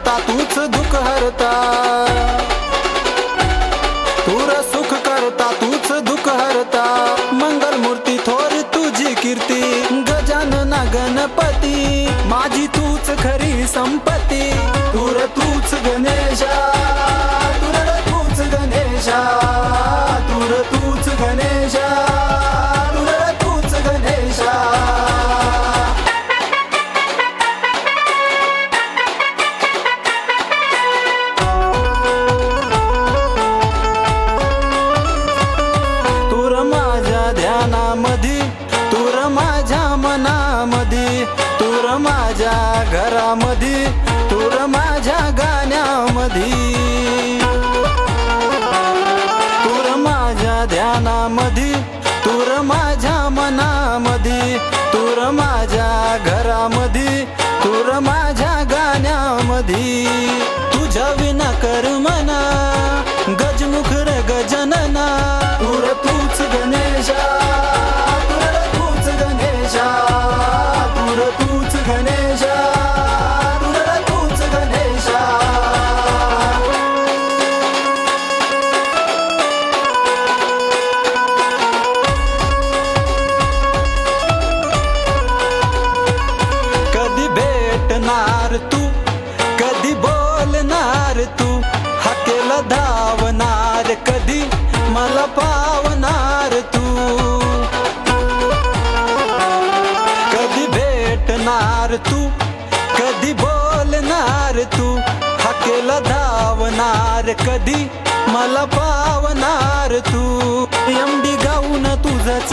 करता तूच दुःख हरता. तूर सुख करता तूच दुःख हरता. मंगल मूर्ती थोर तुझी कीर्ती गजानन गणपती. माझी तूच खरी संपत्ती. तूर तूच गणेशा. माझ्या घरामध्ये तूर माझ्या गाण्यामध्ये तूर माझ्या ध्यानामध्ये तूर माझ्या मनामध्ये तूर माझ्या घरामध्ये तूर माझ्या गाण्यामध्ये भेटणार तू? कधी बोलणार तू? हाकेला धावणार कधी? मला पावणार तू? कधी भेटणार तू? कधी बोलणार तू? हाकेला धावणार कधी? मला पावणार तू? एमडी गाऊन तुझंच